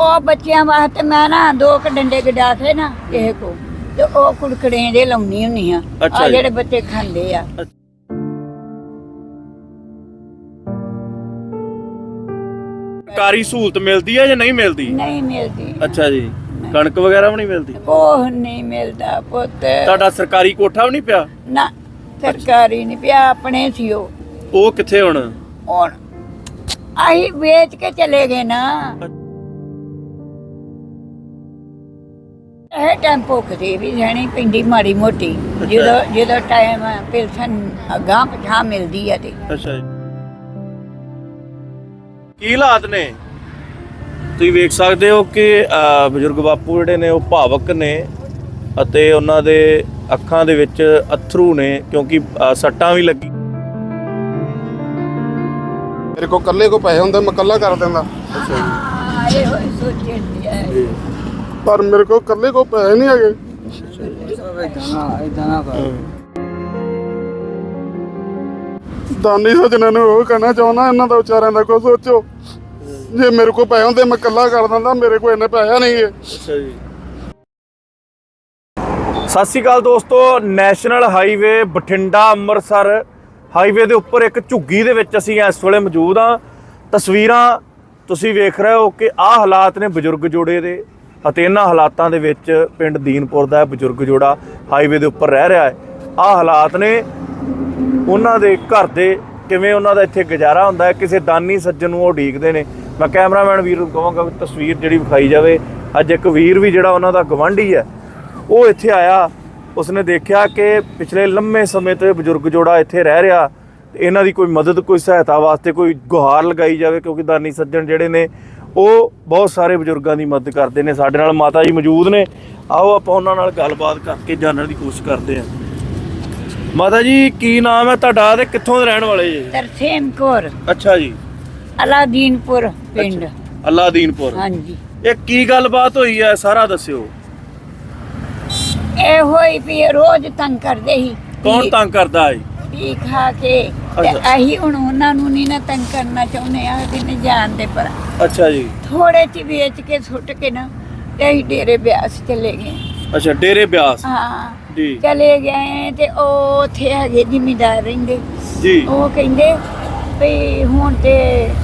ਉਹ ਬੱਚਿਆਂ ਵਾਸਤੇ ਮੈਂ ਨਾ ਦੋ ਕ ਡੰਡੇ ਗਡਾ ਕੇ ਨਾ ਕਿਸੇ ਕੋ ਤੇ ਉਹ ਕੁੜਕੜੇ ਦੇ ਲਾਉਣੀ ਹੁੰਨੀ ਆ। ਅੱਛਾ ਆ ਜੀ। ਜਿਹੜੇ ਬੱਚੇ ਖਾਂਦੇ ਆ। ਸਰਕਾਰੀ ਸਹੂਲਤ ਮਿਲਦੀ ਹੈ ਜਾਂ ਨਹੀਂ ਮਿਲਦੀ? ਨਹੀਂ ਮਿਲਦੀ। ਅੱਛਾ ਜੀ। ਕਣਕ ਵਗੈਰਾ ਵੀ ਨਹੀਂ ਮਿਲਦੀ? ਕੋਹ ਨਹੀਂ ਮਿਲਦਾ ਪੁੱਤ। ਤੁਹਾਡਾ ਸਰਕਾਰੀ ਕੋਠਾ ਵੀ ਨਹੀਂ ਪਿਆ? ਨਾ ਸਰਕਾਰੀ ਨਹੀਂ ਪਿਆ ਆਪਣੇ ਸੀ ਉਹ। ਉਹ ਕਿੱਥੇ ਹੁਣ? ਹੁਣ ਆਹੀ ਵੇਚ ਕੇ ਚਲੇ ਗਏ ਨਾ। ਇਹ ਟਾਈਮ ਭੁੱਖ ਦੀ ਵੀ ਜਾਣੀ ਪਿੰਡੀ ਮਾੜੀ ਮੋਟੀ। ਜਦੋਂ ਜਦੋਂ ਟਾਈਮ ਪਿਲਸਨ ਅਗਾਂ ਪਛਾਂ ਮਿਲਦੀ ਆ ਤੇ। ਅੱਛਾ ਜੀ। ਕੀ ਹਾਲਾਤ ਨੇ? ਤੁਸੀਂ ਵੇਖ ਸਕਦੇ ਹੋ ਕਿ ਅਹ, ਬਜ਼ੁਰਗ ਬਾਪੂ ਜਿਹੜੇ ਨੇ ਉਹ ਭਾਵਕ ਨੇ ਅਤੇ ਉਹਨਾਂ ਦੇ ਅੱਖਾਂ ਦੇ ਵਿੱਚ ਅਥਰੂ ਨੇ ਕਿਉਂਕਿ ਅਹ, ਸੱਟਾਂ ਵੀ ਲੱਗੀ ਮੇਰੇ ਕੋਲ ਇਕੱਲੇ ਕੋ ਪੈਸੇ ਹੁੰਦੇ ਮੈਂ ਇਕੱਲਾ ਕਰ ਦਿੰਦਾ। ਹਾਂ ਇਹ ਹੋਈ ਸੋਚਣ ਦੀ ਹੈ ਪਰ ਮੇਰੇ ਕੋਲ ਇਕੱਲੇ ਕੋ ਪੈਸੇ ਨਹੀਂ ਹੈਗੇ। ਦਾਨੀ ਸੱਜਣਾ ਨੂੰ ਉਹ ਕਹਿਣਾ ਚਾਹੁੰਦਾ, ਇਹਨਾਂ ਦਾ ਵਿਚਾਰਿਆਂ ਦਾ ਕੋ ਸੋਚੋ। ਜੇ ਮੇਰੇ ਕੋਲ ਪੈਸੇ ਹੁੰਦੇ, ਮੈਂ ਇਕੱਲਾ ਕਰ ਦਿੰਦਾ, ਮੇਰੇ ਕੋਲ ਇੰਨੇ ਪੈਸੇ ਨਹੀਂ ਗੇ। ਅੱਛਾ ਜੀ। ਸਤਿ ਸ਼੍ਰੀ ਅਕਾਲ ਦੋਸਤੋ, national highway Bathinda Amritsar. Highway ਦੇ ਉੱਪਰ ਇੱਕ ਝੁੱਗੀ ਦੇ ਵਿੱਚ ਅਸੀਂ ਇਸ ਵੇਲੇ ਮੌਜੂਦ ਹਾਂ। ਤਸਵੀਰਾਂ ਤੁਸੀਂ ਵੇਖ ਰਹੇ ਹੋ ਕਿ ਆਹ ਹਾਲਾਤ ਨੇ ਬਜ਼ੁਰਗ ਜੋੜੇ ਦੇ। ਅਤੇ ਇਹਨਾਂ ਹਾਲਾਤਾਂ ਦੇ ਵਿੱਚ ਪਿੰਡ ਦੀਨਪੁਰ ਦਾ ਬਜ਼ੁਰਗ ਜੋੜਾ ਹਾਈਵੇ ਦੇ ਉੱਪਰ ਰਹਿ ਰਿਹਾ ਹੈ। ਆਹ ਹਾਲਾਤ ਨੇ ਉਹਨਾਂ ਦੇ ਘਰ ਦੇ ਕਿਵੇਂ ਉਹਨਾਂ ਦਾ ਇੱਥੇ ਗੁਜ਼ਾਰਾ ਹੁੰਦਾ ਹੈ, ਕਿਸੇ ਦਾਨੀ ਸੱਜਣ ਨੂੰ ਉਹ ਉਡੀਕਦੇ ਨੇ। ਮੈਂ ਕੈਮਰਾਮੈਨ ਵੀਰ ਨੂੰ ਕਹਾਂਗਾ ਵੀ ਤਸਵੀਰ ਜਿਹੜੀ ਵਿਖਾਈ ਜਾਵੇ, ਅੱਜ ਇੱਕ ਵੀਰ ਵੀ ਜਿਹੜਾ ਉਹਨਾਂ ਦਾ ਗਵੰਡੀ ਹੈ, ਉਹ ਇੱਥੇ ਆਇਆ। ਉਸਨੇ ਦੇਖਿਆ ਕਿ ਪਿਛਲੇ ਲੰਮੇ ਸਮੇਂ ਤੋਂ ਬਜ਼ੁਰਗ ਜੋੜਾ ਇੱਥੇ ਰਹਿ ਰਿਹਾ। ਤੇ ਇਹਨਾਂ ਦੀ ਕੋਈ ਮਦਦ, ਕੋਈ ਸਹਾਇਤਾ ਵਾਸਤੇ ਕੋਈ ਗੁਹਾਰ ਲਗਾਈ ਜਾਵੇ, ਕਿਉਂਕਿ ਦਾਨੀ ਸੱਜਣ ਜਿਹੜੇ ਨੇ ਉਹ ਬਹੁਤ ਸਾਰੇ ਬਜ਼ੁਰਗਾਂ ਦੀ ਮਦਦ ਕਰਦੇ ਨੇ ਸਾਡੇ ਨਾਲ ਮਾਤਾ ਜੀ ਮੌਜੂਦ ਨੇ। ਆਓ ਆਪਾਂ ਉਹਨਾਂ ਨਾਲ ਗੱਲਬਾਤ ਕਰਕੇ ਜਾਣਨ ਦੀ ਕੋਸ਼ਿਸ਼ ਕਰਦੇ ਹਾਂ। ਮਾਤਾ ਜੀ ਕੀ ਨਾਮ ਹੈ ਤੁਹਾਡਾ ਤੇ ਕਿੱਥੋਂ ਦੇ ਰਹਿਣ ਵਾਲੇ ਜੀ? ਤਰਸੇਮ ਕੌਰ। ਅੱਛਾ ਜੀ। ਅਲਾਦੀਨਪੁਰ ਪਿੰਡ। ਅੱਲਾਦੀਨਪੁਰ। ਹਾਂਜੀ। ਇਹ ਕੀ ਗੱਲਬਾਤ ਹੋਈ ਹੈ ਸਾਰਾ ਦੱਸਿਓ। ਇਹ ਹੋਈ ਵੀ ਰੋਜ਼ ਤੰਗ ਕਰਦੇ ਸੀ। ਕੌਣ ਤੰਗ ਕਰਦਾ ਹੈ? ਵੀ ਖਾ ਕੇ ਤੇ ਅੱਛਾ। ਅਸੀਂ ਹੁਣ ਉਹਨਾਂ ਨੂੰ ਨਹੀਂ ਨਾ ਤੰਗ ਕਰਨਾ ਚਾਹੁੰਦੇ ਆ ਕਿ ਨਹੀਂ ਜਾਣਦੇ ਪਰ ਅੱਛਾ ਜੀ। ਥੋੜੇ ਚ ਵੇਚ ਕੇ ਸੁੱਟ ਕੇ ਨਾ ਤੇ ਅਸੀਂ ਡੇਰੇ ਬਿਆਸ ਚਲੇ ਗਏ। ਅੱਛਾ ਡੇਰੇ ਬਿਆਸ? ਹਾਂ। ਜੀ। ਚਲੇ ਗਏ ਤੇ ਉਹ ਉੱਥੇ ਹੈਗੇ ਜ਼ਿਮੀਦਾਰ ਰਹਿੰਦੇ। ਜੀ। ਉਹ ਕਹਿੰਦੇ ਵੀ ਹੁਣ ਤੇ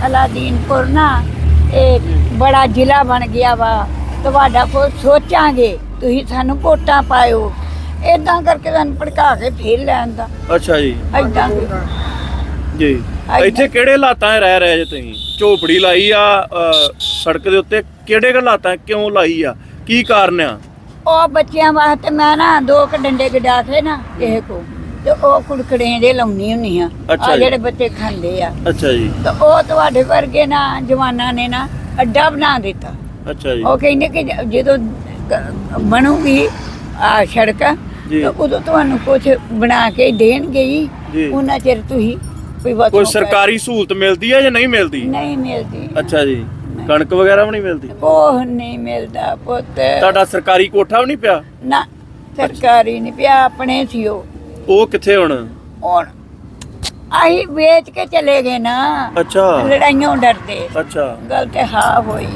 ਅਲਾਦੀਨਪੁਰ ਨਾ ਇਹ ਬੜਾ ਜ਼ਿਲ੍ਹਾ ਬਣ ਗਿਆ ਵਾ। ਤੁਹਾਡਾ ਕੋਈ ਸੋਚਾਂਗੇ ਤੁਸੀਂ ਸਾਨੂੰ ਵੋਟਾਂ ਪਾਇਓ। ਇਦਾਂ ਕਰਕੇ ਸਾਨੂੰ ਭੜਕਾ ਕੇ ਫੇਰ ਲੈਣ ਦਾ। ਅੱਛਾ ਜੀ। ਏਦਾਂ। ਜੀ। ਇੱਥੇ ਕਿਹੜੇ ਹਾਲਾਤਾਂ 'ਚ ਰਹਿ ਰਹੇ ਜੇ ਤੁਸੀਂ? ਝੋਪੜੀ ਲਾਈ ਆ ਅ, ਸੜਕ ਦੇ ਉੱਤੇ। ਕਿਹੜੇ ਹਾਲਾਤਾਂ 'ਚ ਕਿਉਂ ਲਾਈ ਆ? ਕੀ ਕਾਰਨ ਆ? ਉਹ ਬੱਚਿਆਂ ਵਾਸਤੇ ਮੈਂ ਨਾ ਦੋ ਕ ਡੰਡੇ ਗਡਾ ਕੇ ਨਾ ਕਿਸੇ ਕੋ ਤੇ ਉਹ ਕੁੜਕੜੇ ਦੇ ਲਾਉਣੀ ਹੁੰਨੀ ਆ। ਅੱਛਾ ਆ ਜੀ। ਜਿਹੜੇ ਬੱਚੇ ਖਾਂਦੇ ਆ। ਅੱਛਾ ਜੀ। ਤੇ ਉਹ ਤੁਹਾਡੇ ਵਰਗੇ ਨਾ ਜਵਾਨਾਂ ਨੇ ਨਾ ਅੱਡਾ ਬਣਾ ਦਿੱਤਾ। ਅੱਛਾ ਜੀ। ਉਹ ਕਹਿੰਦੇ ਕਿ ਜ- ਜਦੋਂ ਕ- ਬਣੂਗੀ ਆ ਸੜਕ ਜੀ। ਤਾਂ ਉਦੋਂ ਤੁਹਾਨੂੰ ਕੁਝ ਬਣਾ ਕੇ ਦੇਣਗੇ ਜੀ। ਹੀ ਉਹਨਾਂ ਚਿਰ ਤੁਸੀਂ ਕੋਈ ਵਸੋਂ ਕੋਈ ਕਰ- ਸਰਕਾਰੀ ਸਹੂਲਤ ਮਿਲਦੀ ਹੈ ਜਾਂ ਨਹੀਂ ਮਿਲਦੀ? ਨਹੀਂ ਮਿਲਦੀ। ਅੱਛਾ ਜੀ। ਕਣਕ ਵਗੈਰਾ ਵੀ ਨਹੀਂ ਮਿਲਦੀ? ਕੋਹ ਨਹੀਂ ਮਿਲਦਾ ਪੁੱਤ। ਤੁਹਾਡਾ ਸਰਕਾਰੀ ਕੋਠਾ ਵੀ ਨਹੀਂ ਪਿਆ? ਨਾ ਸਰਕਾਰੀ ਨਹੀਂ ਪਿਆ ਆਪਣੇ ਸੀ ਉਹ। ਉਹ ਕਿੱਥੇ ਹੁਣ? ਹੁਣ ਆਹੀ ਵੇਚ ਕੇ ਚਲੇ ਗਏ ਨਾ। ਅੱਛਾ। ਲੜਾਈਆਂ ਡਰਦੇ। ਅੱਛਾ। ਗੱਲ ਤੇ ਹਾਂ ਹੋਈ।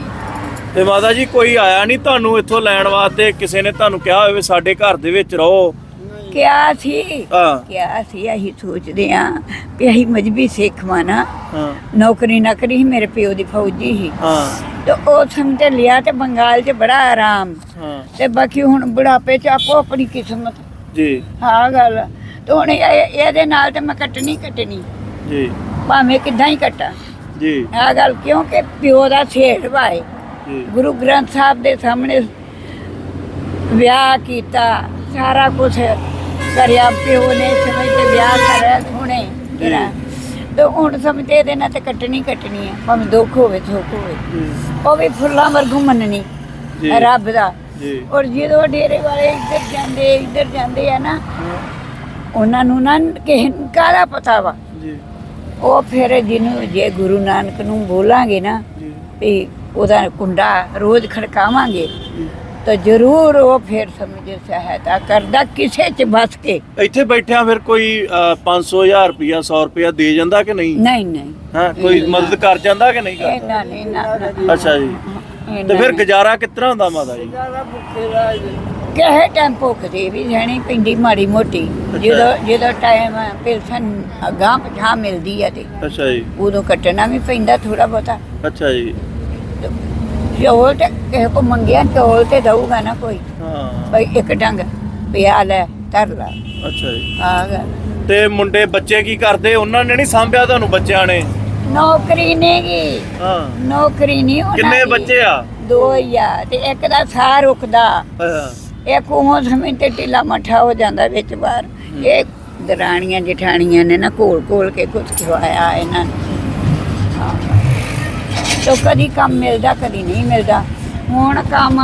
ਤੇ ਮਾਤਾ ਜੀ ਕੋਈ ਆਇਆ ਨਹੀਂ ਤੁਹਾਨੂੰ ਇੱਥੋਂ ਲੈਣ ਵਾਸਤੇ? ਕਿਸੇ ਨੇ ਤੁਹਾਨੂੰ ਕਿਹਾ ਹੋਵੇ ਸਾਡੇ ਘਰ ਦੇ ਵਿੱਚ ਰਹੋ। ਕਿਆ ਸੀ? ਹਾਂ। ਕਿਆ ਸੀ? ਅਸੀਂ ਸੋਚਦੇ ਆ ਵੀ ਅਸੀਂ ਮਜਬੀ ਸਿੱਖ ਵਾਂ ਨਾ। ਹਾਂ। ਨੌਕਰੀ ਨਕਰੀ ਸੀ ਮੇਰੇ ਪਿਓ ਦੀ ਫੌਜੀ ਸੀ। ਹਾਂ। ਤੇ ਉਹ ਸਮਝ ਲਿਆ ਤੇ ਬੰਗਾਲ 'ਚ ਬੜਾ ਆਰਾਮ। ਹਾਂ। ਤੇ ਬਾਕੀ ਹੁਣ ਬੁਢਾਪੇ 'ਚ ਆਪੋ ਆਪਣੀ ਕਿਸਮਤ। ਜੀ। ਹਾਂ ਗੱਲ। ਤੇ ਹੁਣ ਇਹ- ਇਹਦੇ ਨਾਲ ਤੇ ਮੈਂ ਕੱਟਣੀ ਕੱਟਣੀ। ਜੀ। ਭਾਵੇਂ ਕਿੱਦਾਂ ਹੀ ਕੱਟਾਂ। ਜੀ। ਆਹ ਗੱਲ ਕਿਉਂਕਿ ਪਿਓ ਦਾ ਛੇੜ ਵਾਏ। ਗੁਰੂ ਗ੍ਰੰਥ ਸਾਹਿਬ ਦੇ ਸਾਹਮਣੇ ਵਿਆਹ ਕੀਤਾ ਸਾਰਾ ਕੁਝ ਕਰਿਆ ਪਿਓ ਨੇ ਸਮਝ ਤੇ ਵਿਆਹ ਕਰਿਆ ਸੋਹਣੇ ਤੇਰਾ ਤੇ ਹੁਣ ਸਮਝਦੇ ਇਹਦੇ ਨਾਲ ਤੇ ਕੱਟਣੀ ਕੱਟਣੀ ਹੈ ਭਾਵੇਂ ਦੁੱਖ ਹੋਵੇ ਸੁੱਖ ਹੋਵੇ। ਉਹ ਵੀ ਫੁੱਲਾਂ ਵਰਗੂ ਮੰਨਣੀ। ਰੱਬ ਦਾ। ਔਰ ਜਦੋਂ ਡੇਰੇ ਵਾਲੇ ਇੱਧਰ ਜਾਂਦੇ ਇੱਧਰ ਜਾਂਦੇ ਆ ਨਾ ਉਹਨਾਂ ਨੂੰ ਨਾ ਕਿਸੇ ਕਾਹਦਾ ਪਤਾ ਵਾ? ਉਹ ਫਿਰ ਜਿਹਨੂੰ ਜੇ ਗੁਰੂ ਨਾਨਕ ਨੂੰ ਬੋਲਾਂਗੇ ਨਾ ਵੀ ਉਹਦਾ ਕੁੰਡਾ ਰੋਜ਼ ਖੜਕਾਵਾਂਗੇ। ਤਾਂ ਜ਼ਰੂਰ ਉਹ ਫਿਰ ਸਮਝੇ ਸਹਾਇਤਾ ਕਰਦਾ ਕਿਸੇ ਚ ਬਸ ਕੇ। ਇੱਥੇ ਬੈਠਿਆਂ ਫਿਰ ਕੋਈ 500000 ਰੁਪਇਆ 100 ਰੁਪਇਆ ਦੇ ਜਾਂਦਾ ਕਿ ਨਹੀਂ? ਨਹੀਂ ਨਹੀਂ। ਹਾਂ ਕੋਈ ਮਦਦ ਕਰ ਜਾਂਦਾ ਕਿ ਨਹੀਂ ਕਰਦਾ? ਨਹੀਂ ਨਾ ਨਾ। ਅੱਛਾ ਜੀ। ਤੇ ਫਿਰ ਗੁਜ਼ਾਰਾ ਕਿਸ ਤਰ੍ਹਾਂ ਹੁੰਦਾ ਮਾਤਾ ਜੀ? ਕਿਹੇ ਟਾਈਮ ਭੁੱਖ ਦੀ ਵੀ ਜਾਣੀ ਪੈਂਦੀ ਮਾੜੀ ਮੋਟੀ। ਜਦੋਂ ਜਦੋਂ ਟਾਈਮ ਪੈਨਸ਼ਨ ਅਗਾਂਹ ਪਛਾਂ ਮਿਲਦੀ ਹੈ ਤੇ। ਅੱਛਾ ਜੀ। ਉਦੋਂ ਕੱਟਣਾ ਵੀ ਪੈਂਦਾ ਥੋੜਾ ਬਹੁਤਾ। ਅੱਛਾ ਜੀ। ਚੌਲ ਤੇ ਕਿਸੇ ਕੋ ਮੰਗਿਆ ਚੌਲ ਤੇ ਦਊਗਾ ਨਾ ਕੋਈ। ਹਾਂ। ਬਈ ਇੱਕ ਡੰਗ ਪਿਆ ਲੈ ਧਰ ਲਾ। ਅੱਛਾ ਜੀ। ਆ ਗੱਲ ਤੇ ਮੁੰਡੇ ਬੱਚੇ ਕੀ ਕਰਦੇ? ਉਹਨਾਂ ਨੇ ਨਹੀਂ ਸਾਂਭਿਆ ਤੁਹਾਨੂੰ ਬੱਚਿਆਂ ਨੇ? ਨੌਕਰੀ ਨਹੀਂਗੀ ਹਾਂ। ਨੌਕਰੀ ਨਹੀਂ ਉਹਨਾਂ ਕਿੰਨੇ ਦੀ। ਬੱਚੇ ਆ? ਦੋ ਹੀ ਆ ਤੇ ਇੱਕ ਦਾ ਸਾਹ ਰੁਕਦਾ। ਹਾਂ। ਇੱਕ ਉਹ ਸਮੇਂ ਤੇ ਢਿੱਲਾ ਮੱਠਾ ਹੋ ਜਾਂਦਾ ਵਿੱਚ ਬਾਹਰ। ਇਹ ਦਰਾਣੀਆਂ ਜਠਾਣੀਆਂ ਨੇ ਨਾ ਕੋਲ ਕੋਲ ਕੇ ਕੁਝ ਖਵਾਇਆ ਇਹਨਾਂ ਨੂੰ। ਤੋ ਕਦੀ ਕੰਮ ਮਿਲਦਾ ਕਦੀ ਨਹੀਂ ਮਿਲਦਾ। ਹੁਣ ਕੰਮ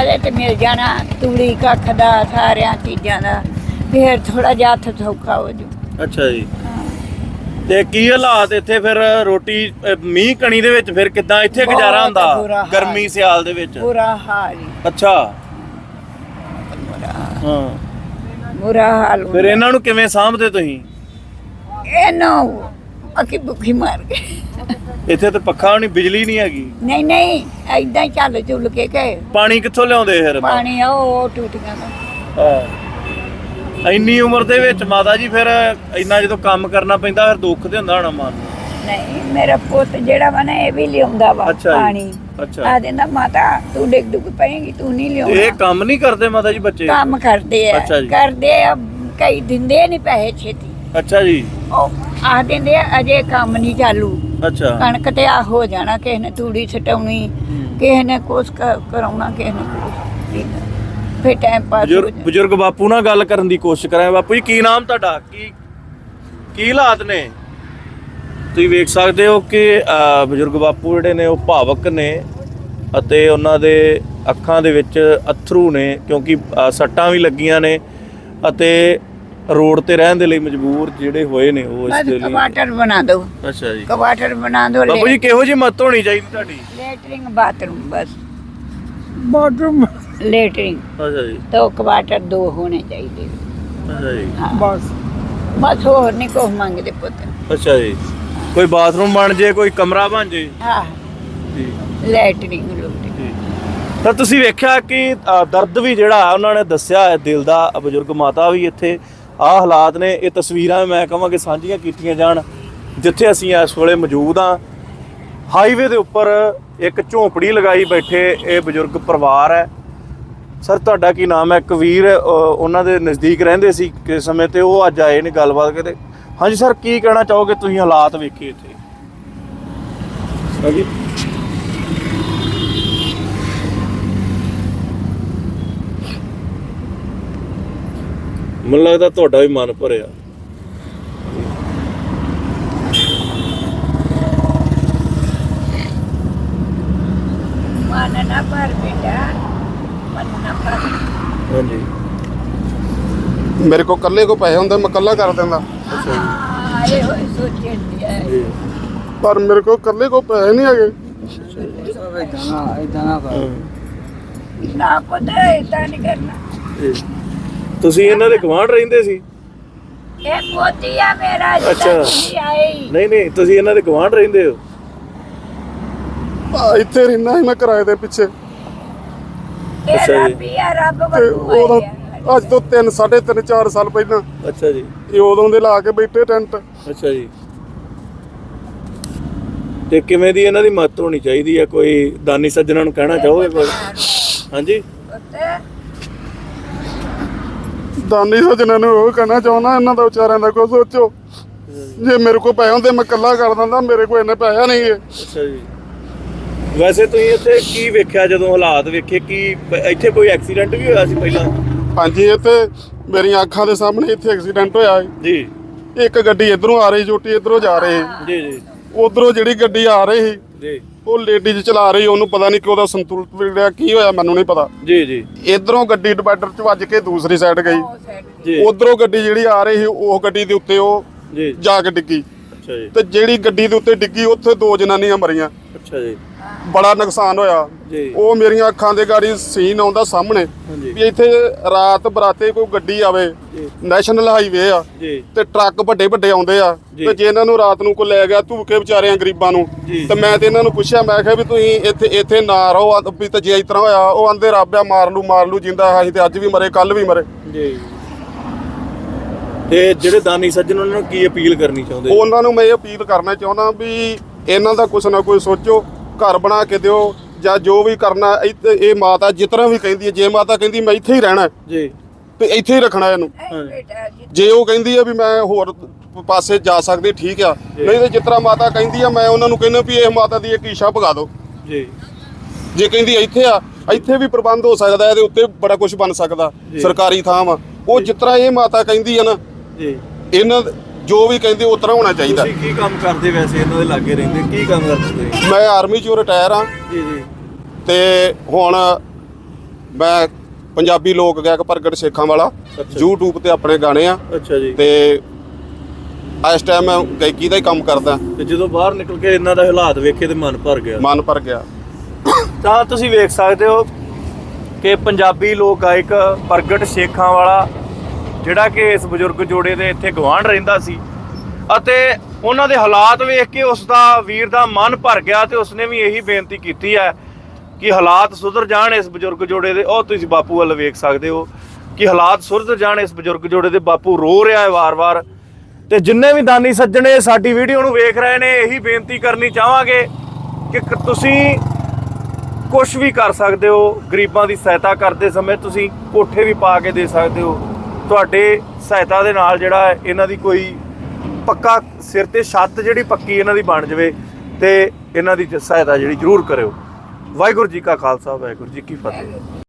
ਅਰੇ ਤੇ ਮਿਲ ਜਾਣਾ ਤੂੜੀ ਕੱਖ ਦਾ ਸਾਰਿਆਂ ਚੀਜ਼ਾਂ ਦਾ। ਫਿਰ ਥੋੜਾ ਜਿਹਾ ਹੱਥ ਸੌਖਾ ਹੋ ਜੂ ਅੱਛਾ ਜੀ। ਤੇ ਕੀ ਹਾਲਾਤ ਇੱਥੇ ਫਿਰ ਰੋਟੀ ਅਹ, ਮੀਂਹ ਕਣੀ ਦੇ ਵਿੱਚ ਫਿਰ ਕਿੱਦਾਂ ਇੱਥੇ ਬਹੁਤ ਗੁਜ਼ਾਰਾ ਹੁੰਦਾ? ਹਾਲ। ਗਰਮੀ ਸਿਆਲ ਦੇ ਵਿੱਚ। ਬੁਰਾ ਹਾਲ। ਹੀ, ਅੱਛਾ ਹਾਂ। ਬੁਰਾ ਹਾਲ ਫਿਰ ਹੁੰਦਾ। ਇਹਨਾਂ ਨੂੰ ਕਿਵੇਂ ਸਾਂਭਦੇ ਤੁਸੀਂ? ਇਹਨੂੰ ਅੱਖੀ ਬੁੱਖੀ ਮਾਰ ਕੇ ਇੱਥੇ ਤੇ ਪੱਖਾ ਨਹੀਂ ਬਿਜਲੀ ਨਹੀਂ ਹੈਗੀ। ਨਹੀਂ ਨਹੀਂ ਐਦਾਂ ਹੀ ਚੱਲ ਚੁੱਲ ਕੇ ਗਏ ਪਾਣੀ ਕਿੱਥੋਂ ਲਿਆਉਂਦੇ ਫਿਰ? ਪਾਣੀ ਆ ਉਹ ਟੂਟੀਆਂ ਦਾ ਹਾਂ। ਇੰਨੀ ਉਮਰ ਦੇ ਵਿੱਚ ਮਾਤਾ ਜੀ ਫਿਰ ਇੰਨਾ ਜਦੋਂ ਕੰਮ ਕਰਨਾ ਪੈਂਦਾ ਫਿਰ ਦੁੱਖ ਤੇ ਹੁੰਦਾ ਹੋਣਾ ਮਨ ਨੂੰ। ਨਹੀਂ ਮੇਰਾ ਪੁੱਤ ਜਿਹੜਾ ਵਾ ਨਾ ਇਹ ਵੀ ਲਿਆਉਂਦਾ ਵਾ ਅੱਛਾ ਜੀ, ਪਾਣੀ। ਅੱਛਾ। ਆ ਦਿੰਦਾ ਮਾਤਾ ਤੂੰ ਡਿੱਗ ਡੁੱਗ ਪਏਂਗੀ ਤੂੰ ਨਹੀਂ ਇਹ ਕੰਮ ਨਹੀਂ ਕਰਦੇ ਮਾਤਾ ਜੀ ਬੱਚੇ? ਕੰਮ ਕਰਦੇ ਆ। ਅੱਛਾ ਜੀ। ਕਰਦੇ ਆ ਕਈ ਦਿੰਦੇ ਨਹੀਂ ਪੈਸੇ ਛੇਤੀ। ਅੱਛਾ ਜੀ। ਉਹ ਆ ਦਿੰਦੇ ਆ ਅਜੇ ਕੰਮ ਨਹੀਂ ਚਾਲੂ। ਅੱਛਾ। ਕਣਕ ਤੇ ਆ ਹੋ ਜਾਣਾ ਕਿਸੇ ਨੇ ਤੂੜੀ ਛਟਾਉਣੀ ਕਿਸੇ ਨੇ ਕੁਛ ਕ- ਕਰਾਉਣਾ ਕਿਸੇ ਨੇ ਕੁਛ ਫਿਰ ਟਾਈਮ ਪਾਸ ਹੋ ਬਜ਼ੁਰਗ ਜਾਣਾ ਬਜ਼ੁਰਗ ਬਾਪੂ ਨਾਲ ਗੱਲ ਕਰਨ ਦੀ ਕੋਸ਼ਿਸ਼ ਕਰਾਂ। ਬਾਪੂ ਜੀ ਕੀ ਨਾਮ ਤੁਹਾਡਾ? ਕੀ ਕੀ ਹਾਲਾਤ ਨੇ? ਤੁਸੀਂ ਵੇਖ ਸਕਦੇ ਹੋ ਕਿ ਅਹ, ਬਜ਼ੁਰਗ ਬਾਪੂ ਜਿਹੜੇ ਨੇ ਉਹ ਭਾਵਕ ਨੇ ਅਤੇ ਉਹਨਾਂ ਦੇ ਅੱਖਾਂ ਦੇ ਵਿੱਚ ਅਥਰੂ ਨੇ ਕਿਉਂਕਿ ਅਹ, ਸੱਟਾਂ ਵੀ ਲੱਗੀਆਂ ਨੇ ਅਤੇ ਰੋਡ ਤੇ ਰਹਿਣ ਦੇ ਲਈ ਮਜਬੂਰ ਜਿਹੜੇ ਹੋਏ ਨੇ ਉਹ ਇਸ ਬਸ ਦੇ ਲਈ। ਕਵਾਟਰ ਬਣਾ ਦਿਓ। ਅੱਛਾ ਜੀ। ਕਵਾਟਰ ਬਣਾ ਦਿਓ ਬਾਪੂ ਜੀ ਕਿਹੋ ਜਿਹੀ ਮਤ ਹੋਣੀ ਚਾਹੀਦੀ ਤੁਹਾਡੀ? ਲੈਟਰਿੰਗ ਬਾਥਰੂਮ ਬਸ। ਬਾਥਰੂਮ ਲੈਟਰਿੰਗ ਅੱਛਾ ਜੀ। तो ਕਵਾਟਰ ਦੋ ਹੋਣੇ ਚਾਹੀਦੇ। ਅੱਛਾ ਜੀ। ਹਾਂ। ਬਸ। ਬਸ ਹੋਰ ਨਹੀਂ ਕੁਛ ਮੰਗਦੇ ਪੁੱਤ। ਅੱਛਾ ਜੀ। ਕੋਈ ਬਾਥਰੂਮ ਬਣ ਜੇ ਕੋਈ ਕਮਰਾ ਬਣ ਜੇ? ਹਾਂ। ਜੀ। ਲੈਟਰਿੰਗ ਤਾਂ ਤੁਸੀਂ ਵੇਖਿਆ ਕਿ ਅ, ਦਰਦ ਵੀ ਜਿਹੜਾ ਹੈ ਉਹਨਾਂ ਨੇ ਦੱਸਿਆ ਹੈ ਦਿਲ ਦਾ ਬਜ਼ੁਰਗ ਮਾਤਾ ਵੀ ਇੱਥੇ ਆਹ ਹਾਲਾਤ ਨੇ, ਇਹ ਤਸਵੀਰਾਂ ਮੈਂ ਕਹਾਂਗੇ ਸਾਂਝੀਆਂ ਕੀਤੀਆਂ ਜਾਣ, ਜਿੱਥੇ ਅਸੀਂ ਇਸ ਵੇਲੇ ਮੌਜੂਦ ਹਾਂ। ਹਾਈਵੇ ਦੇ ਉੱਪਰ ਇੱਕ ਝੌਂਪੜੀ ਲਗਾਈ ਬੈਠੇ ਇਹ ਬਜ਼ੁਰਗ ਪਰਿਵਾਰ ਹੈ। ਸਰ, ਤੁਹਾਡਾ ਕੀ ਨਾਮ ਹੈ? ਕਵੀਰ ਉਹਨਾਂ ਦੇ ਨਜ਼ਦੀਕ ਰਹਿੰਦੇ ਸੀ ਕਿਸ ਸਮੇਂ ਤੇ, ਉਹ ਅੱਜ ਆਏ ਨੇ ਗੱਲਬਾਤ ਕਰਦੇ ਹਾਂਜੀ, ਸਰ, ਕੀ ਕਹਿਣਾ ਚਾਹੋਗੇ ਤੁਸੀਂ ਹਾਲਾਤ ਵੇਖੇ ਇੱਥੇ? ਹਾਂਜੀ ਮੈਨੂੰ ਲੱਗਦਾ ਤੁਹਾਡਾ ਵੀ ਮਨ ਭਰਿਆ। ਮਨ ਨਾ ਪਰ ਬੇਟਾ ਮਨ ਨਾ ਪਰ ਹਾਂਜੀ। ਮੇਰੇ ਕੋਲ ਇਕੱਲੇ ਕੋ ਪੈਸੇ ਹੁੰਦੇ ਮੈਂ ਇਕੱਲਾ ਕਰ ਦਿੰਦਾ। ਜੀ। ਪਰ ਮੇਰੇ ਕੋਲ ਇਕੱਲੇ ਕੋ ਪੈਸੇ ਨਹੀਂ ਹੈਗੇ। ਨਾ ਪਤਾ ਇਦਾਂ ਨਹੀਂ ਕਰਨਾ। ਜੀ। ਤੁਸੀਂ ਇਹਨਾਂ ਦੇ ਗਵਾਂਢ ਰਹਿੰਦੇ ਸੀ? ਇਹ ਪੋਤੀ ਆ ਮੇਰਾ ਅੱਛਾ। ਆਈ ਨਹੀਂ ਨਹੀਂ ਤੁਸੀਂ ਇਹਨਾਂ ਦੇ ਗਵਾਂਢ ਰਹਿੰਦੇ ਹੋ? ਆ, ਇੱਥੇ ਰਹਿਣਾ ਸੀ ਮੈਂ ਕਿਰਾਏ ਦੇ ਪਿੱਛੇ। ਇਹ ਅੱਛਾ ਜੀ। ਰੱਬ ਹੀ ਆ ਰੱਬ ਤੇ ਵੱਲੋਂ ਆਈ ਉਦੋਂ ਆ। ਅੱਜ ਤੋਂ 3 3.5 4 ਸਾਲ ਪਹਿਲਾਂ। ਅੱਛਾ ਜੀ। ਇਹ ਉਦੋਂ ਦੇ ਲਾ ਕੇ ਬੈਠੇ ਟੈਂਟ। ਅੱਛਾ ਜੀ। ਤੇ ਕਿਵੇਂ ਦੀ ਇਹਨਾਂ ਦੀ ਮਦਦ ਹੋਣੀ ਚਾਹੀਦੀ ਹੈ ਕੋਈ ਦਾਨੀ ਸੱਜਣਾ ਨੂੰ ਕਹਿਣਾ ਚਾਹੋਗੇ ਕੋਈ? ਹਾਂਜੀ। ਪੁੱਤ, ਦਾਨੀ ਸੱਜਣਾ ਨੂੰ ਉਹ ਕਹਿਣਾ ਚਾਹੁੰਦਾ ਇਹਨਾਂ ਦਾ ਵਿਚਾਰਿਆਂ ਦਾ ਕੋਈ ਸੋਚੋ। ਜੇ ਮੇਰੇ ਕੋਲ ਪੈਸੇ ਹੁੰਦੇ ਮੈਂ ਇਕੱਲਾ ਕਰ ਦਿੰਦਾ ਮੇਰੇ ਕੋਲ ਇੰਨੇ ਪੈਸੇ ਨਹੀਂ ਹੈ ਅੱਛਾ ਜੀ। ਵੈਸੇ ਤੁਸੀਂ ਇੱਥੇ ਕੀ ਵੇਖਿਆ ਜਦੋਂ ਹਾਲਾਤ ਵੇਖੇ ਕੀ ਇੱਥੇ ਕੋਈ ਐਕਸੀਡੈਂਟ ਵੀ ਹੋਇਆ ਸੀ ਪਹਿਲਾਂ? ਹਾਂਜੀ ਇੱਥੇ ਮੇਰੀਆਂ ਅੱਖਾਂ ਦੇ ਸਾਹਮਣੇ ਇੱਥੇ ਐਕਸੀਡੈਂਟ ਹੋਇਆ। ਜੀ। ਇੱਕ ਗੱਡੀ ਇਧਰੋਂ ਆ ਰਹੀ ਛੋਟੀ ਇਧਰੋਂ ਜਾ ਰਹੀ ਜੀ ਜੀ। ਉਧਰੋਂ ਜਿਹੜੀ ਗੱਡੀ ਆ ਰਹੀ ਸੀ ਜੀ। ਉਹ ਲੇਡੀਜ਼ ਚਲਾ ਰਹੀ ਉਹਨੂੰ ਪਤਾ ਨਹੀਂ ਕਿ ਉਹਦਾ ਸੰਤੁਲਨ ਵਿਗੜਿਆ ਕੀ ਹੋਇਆ ਮੈਨੂੰ ਨਹੀਂ ਪਤਾ। ਜੀ ਜੀ। ਇਧਰੋਂ ਗੱਡੀ ਡਿਵਾਈਡਰ 'ਚ ਵੱਜ ਕੇ ਦੂਸਰੀ ਸਾਈਡ ਗਈ। ਉਹ ਸਾਈਡ ਜੀ। ਉਧਰੋਂ ਗੱਡੀ ਜਿਹੜੀ ਆ ਰਹੀ ਸੀ ਉਹ ਗੱਡੀ ਦੇ ਉੱਤੇ ਉਹ ਜੀ। ਜਾ ਕੇ ਡਿੱਗੀ। ਅੱਛਾ ਜੀ। ਤੇ ਜਿਹੜੀ ਗੱਡੀ ਦੇ ਉੱਤੇ ਡਿੱਗੀ ਉੱਥੇ ਦੋ ਜਨਾਨੀਆਂ ਮਰੀਆਂ। ਅੱਛਾ ਜੀ। ਬੜਾ ਨੁਕਸਾਨ ਹੋਇਆ ਜੀ। ਉਹ ਮੇਰੀਆਂ ਅੱਖਾਂ ਦੇ ਗਾੜੀ ਸੀਨ ਆਉਂਦਾ ਸਾਹਮਣੇ ਹਾਂਜੀ। ਵੀ ਇੱਥੇ ਰਾਤ ਬਰਾਤੇ ਕੋਈ ਗੱਡੀ ਆਵੇ ਜੀ। ਨੈਸ਼ਨਲ ਹਾਈਵੇ ਆ ਜੀ ਤੇ ਟਰੱਕ ਵੱਡੇ ਵੱਡੇ ਆਉਂਦੇ ਆ ਜੀ। ਤੇ ਜੇ ਇਹਨਾਂ ਨੂੰ ਰਾਤ ਨੂੰ ਕੋਈ ਲੈ ਗਿਆ ਧੂਕੇ ਵਿਚਾਰਿਆਂ ਗਰੀਬਾਂ ਨੂੰ ਜੀ। ਤੇ ਮੈਂ ਤੇ ਇਹਨਾਂ ਨੂੰ ਪੁੱਛਿਆ ਮੈਂ ਕਿਹਾ ਵੀ ਤੁਸੀਂ ਇੱਥੇ ਇੱਥੇ ਨਾ ਰਹੋ ਆ- ਵੀ ਤੇ ਜੇ ਇਸ ਤਰ੍ਹਾਂ ਹੋਇਆ ਉਹ ਆਂਦੇ ਰੱਬ ਆ ਮਾਰ ਲੂ ਮਾਰ ਲੂ ਜਿੰਦਾ ਅਸੀਂ ਤੇ ਅੱਜ ਵੀ ਮਰੇ ਕੱਲ ਵੀ ਮਰੇ ਜੀ ਤੇ ਜਿਹੜੇ ਦਾਨੀ ਸੱਜਣ ਉਹਨਾਂ ਨੂੰ ਕੀ ਅਪੀਲ ਕਰਨੀ ਚਾਹੁੰਦੇ ਉਹਨਾਂ ਨੂੰ ਮੈਂ ਇਹ ਅਪੀਲ ਕਰਨਾ ਚਾਹੁੰਦਾ ਵੀ ਇਹਨਾਂ ਦਾ ਕੁਛ ਨਾ ਕੋਈ ਸੋਚੋ ਘਰ ਬਣਾ ਕੇ ਦਿਓ ਜਾਂ ਜੋ ਵੀ ਕਰਨਾ ਇੱਥੇ ਇਹ ਮਾਤਾ ਜਿਸ ਤਰ੍ਹਾਂ ਵੀ ਕਹਿੰਦੀ ਹੈ ਜੇ ਮਾਤਾ ਕਹਿੰਦੀ ਮੈਂ ਇੱਥੇ ਹੀ ਰਹਿਣਾ ਜੀ। ਤੇ ਇੱਥੇ ਹੀ ਰੱਖਣਾ ਇਹਨੂੰ। ਜੀ ਉਹ ਕਹਿੰਦੀ ਆ ਵੀ ਮੈਂ ਹੋਰ ਪਾਸੇ ਜਾ ਸਕਦੀ ਠੀਕ ਆ। ਨਹੀਂ ਤੇ ਜਿਸ ਤਰ੍ਹਾਂ ਮਾਤਾ ਕਹਿੰਦੀ ਆ ਮੈਂ ਉਹਨਾਂ ਨੂੰ ਕਹਿੰਦਾ ਵੀ ਇਹ ਮਾਤਾ ਦੀ ਇੱਕ ਇੱਛਾ ਭਗਾ ਦਿਓ। ਜੀ। ਜੇ ਕਹਿੰਦੀ ਇੱਥੇ ਆ ਇੱਥੇ ਵੀ ਪ੍ਰਬੰਧ ਹੋ ਸਕਦਾ ਇਹਦੇ ਉੱਤੇ ਬੜਾ ਕੁਝ ਬਣ ਸਕਦਾ। ਸਰਕਾਰੀ ਥਾਂ ਵਾ। ਉਹ ਜਿਸ ਤਰ੍ਹਾਂ ਇਹ ਮਾਤਾ ਕਹਿੰਦੀ ਆ ਨਾ ਜੀ। ਇਹਨਾਂ ਦੇ- ਜੋ ਵੀ ਕਹਿੰਦੇ ਉਸ ਤਰ੍ਹਾਂ ਹੋਣਾ ਚਾਹੀਦਾ। ਤੁਸੀਂ ਕੀ ਕੰਮ ਕਰਦੇ ਵੈਸੇ ਇਹਨਾਂ ਦੇ ਲਾਗੇ ਰਹਿੰਦੇ? ਕੀ ਕੰਮ ਕਰਦੇ ਤੁਸੀਂ? ਮੈਂ ਆਰਮੀ ਚੋਂ ਰਿਟਾਇਰ ਆ ਜੀ ਜੀ। ਤੇ ਹੁਣ ਮੈਂ ਪੰਜਾਬੀ ਲੋਕ ਗਾਇਕ ਪ੍ਰਗਟ ਸੇਖਾਂ ਵਾਲਾ। YouTube ਤੇ ਆਪਣੇ ਗਾਣੇ ਆ। ਅੱਛਾ ਜੀ। ਤੇ ਇਸ ਟਾਈਮ ਮੈਂ ਗਾਇਕੀ ਦਾ ਹੀ ਕੰਮ ਕਰਦਾ। ਤੇ ਜਦੋਂ ਬਾਹਰ ਨਿਕਲ ਕੇ ਇਹਨਾਂ ਦਾ ਹਾਲਾਤ ਵੇਖੇ ਤੇ ਮਨ ਭਰ ਗਿਆ। ਮਨ ਭਰ ਗਿਆ। ਤਾਂ ਤੁਸੀਂ ਵੇਖ ਸਕਦੇ ਹੋ ਕਿ ਪੰਜਾਬੀ ਲੋਕ ਗਾਇਕ ਪ੍ਰਗਟ ਸ਼ੇਖਾਂ ਵਾਲਾ ਜਿਹੜਾ ਕਿ ਇਸ ਬਜ਼ੁਰਗ ਜੋੜੇ ਦੇ ਇੱਥੇ ਗਵਾਂਢ ਰਹਿੰਦਾ ਸੀ ਅਤੇ ਉਹਨਾਂ ਦੇ ਹਾਲਾਤ ਵੇਖ ਕੇ ਉਸ ਦਾ ਵੀਰ ਦਾ ਮਨ ਭਰ ਗਿਆ ਤੇ ਉਸਨੇ ਵੀ ਇਹੀ ਬੇਨਤੀ ਕੀਤੀ ਹੈ ਕਿ ਹਾਲਾਤ ਸੁਧਰ ਜਾਣ ਇਸ ਬਜ਼ੁਰਗ ਜੋੜੇ ਦੇ। ਉਹ ਤੁਸੀਂ ਬਾਪੂ ਵੱਲ ਵੇਖ ਸਕਦੇ ਹੋ ਕਿ ਹਾਲਾਤ ਸੁਧਰ ਜਾਣ ਇਸ ਬਜ਼ੁਰਗ ਜੋੜੇ ਦੇ। ਬਾਪੂ ਰੋ ਰਿਹਾ ਹੈ ਵਾਰ-ਵਾਰ ਤੇ ਜਿੰਨੇ ਵੀ ਦਾਨੀ ਸੱਜਣੇ ਸਾਡੀ ਵੀਡੀਓ ਨੂੰ ਵੇਖ ਰਹੇ ਨੇ, ਇਹੀ ਬੇਨਤੀ ਕਰਨੀ ਚਾਹਾਂਗੇ ਕਿ ਤੁਸੀਂ ਕੁਝ ਵੀ ਕਰ ਸਕਦੇ ਹੋ। ਗਰੀਬਾਂ ਦੀ ਸਹਾਇਤਾ ਕਰਦੇ ਸਮੇਂ ਤੁਸੀਂ ਕੋਠੇ ਵੀ ਪਾ ਕੇ ਦੇ ਸਕਦੇ ਹੋ। ਤੁਹਾਡੇ ਸਹਾਇਤਾ ਦੇ ਨਾਲ ਜਿਹੜਾ ਇਹਨਾਂ ਦੀ ਕੋਈ ਪੱਕਾ ਸਿਰ ਤੇ ਛੱਤ ਜਿਹੜੀ ਪੱਕੀ ਇਹਨਾਂ ਦੀ ਬਣ ਜਾਵੇ ਤੇ ਇਹਨਾਂ ਦੀ ਸਹਾਇਤਾ ਜਿਹੜੀ ਜ਼ਰੂਰ ਕਰਿਓ। ਵਾਹਿਗੁਰੂ ਜੀ ਕਾ ਖਾਲਸਾ, ਵਾਹਿਗੁਰੂ ਜੀ ਕੀ ਫਤਿਹ।